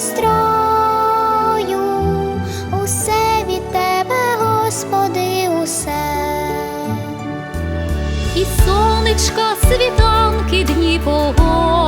сестрою, усе від тебе, Господи, усе, і сонечка світанки дні погоди.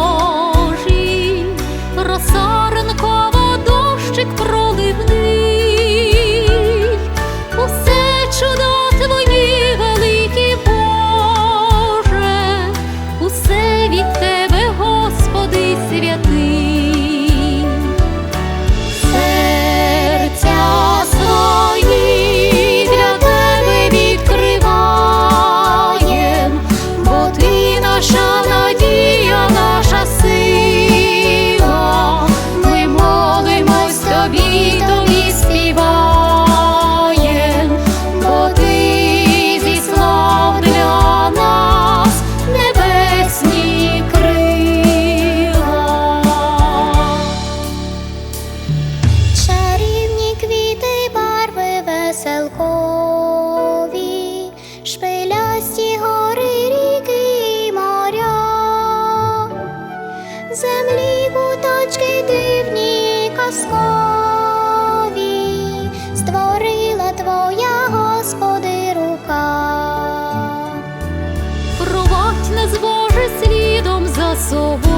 собою.